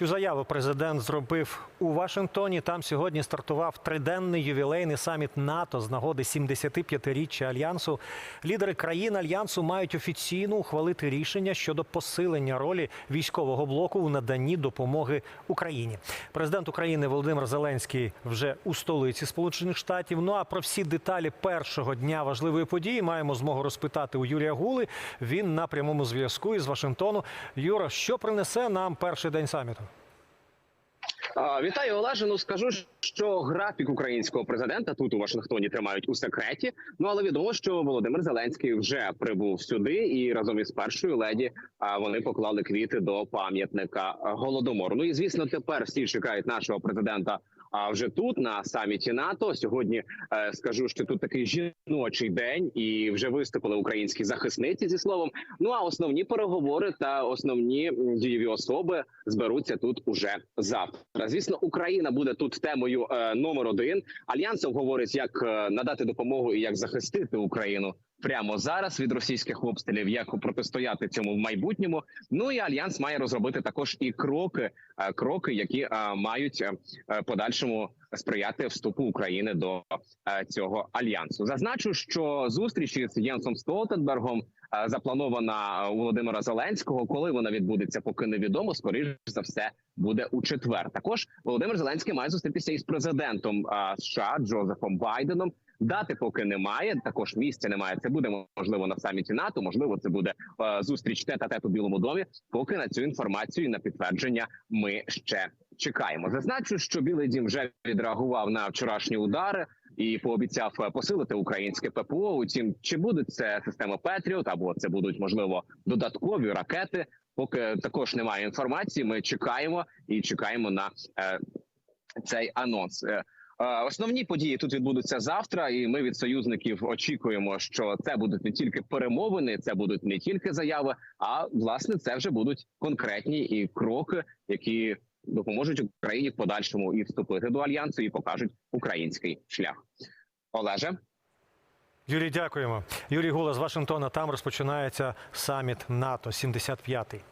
Цю заяву президент зробив у Вашингтоні. Там сьогодні стартував триденний ювілейний саміт НАТО з нагоди 75-річчя альянсу. Лідери країн альянсу мають офіційно ухвалити рішення щодо посилення ролі військового блоку у наданні допомоги Україні. Президент України Володимир Зеленський вже у столиці Сполучених Штатів. Ну а про всі деталі першого дня важливої події маємо змогу розпитати у Юрія Гули. Він на прямому зв'язку із Вашингтону. Юра, що принесе нам перший день саміту? Вітаю Олеже. Ну скажу, що графік українського президента тут у Вашингтоні тримають у секреті. Ну але відомо, що Володимир Зеленський вже прибув сюди, і разом із першою леді вони поклали квіти до пам'ятника голодомору. Ну і звісно, тепер всі чекають нашого президента. А вже тут на саміті НАТО сьогодні е, скажу, що тут такий жіночий день, і вже виступили українські захисниці зі словом. Ну а основні переговори та основні дієві особи зберуться тут уже завтра. Звісно, Україна буде тут темою е, номер один. Альянс говорить, як е, надати допомогу і як захистити Україну прямо зараз від російських обстрілів, як протистояти цьому в майбутньому. Ну і альянс має розробити також і кроки, е, кроки, які е, мають е, подальшому сприяти вступу України до цього альянсу. Зазначу, що зустріч із Єнсом Столтенбергом запланована у Володимира Зеленського. Коли вона відбудеться, поки невідомо. Скоріш за все буде у четвер. Також Володимир Зеленський має зустрітися із президентом США Джозефом Байденом. Дати поки немає. Також місця немає. Це буде можливо на саміті НАТО. Можливо, це буде е, зустріч тет а тет у Білому домі. Поки на цю інформацію і на підтвердження ми ще чекаємо. Зазначу, що Білий Дім вже відреагував на вчорашні удари і пообіцяв е, посилити українське ППО. Утім, чи будуть це система Петріот або це будуть можливо додаткові ракети. Поки також немає інформації. Ми чекаємо і чекаємо на е, цей анонс. Основні події тут відбудуться завтра, і ми від союзників очікуємо, що це будуть не тільки перемовини, це будуть не тільки заяви, а власне це вже будуть конкретні і кроки, які допоможуть Україні в подальшому і вступити до альянсу, і покажуть український шлях. Олеже. Юрій, дякуємо. Юрій Гула з Вашингтона. Там розпочинається саміт НАТО 75-й.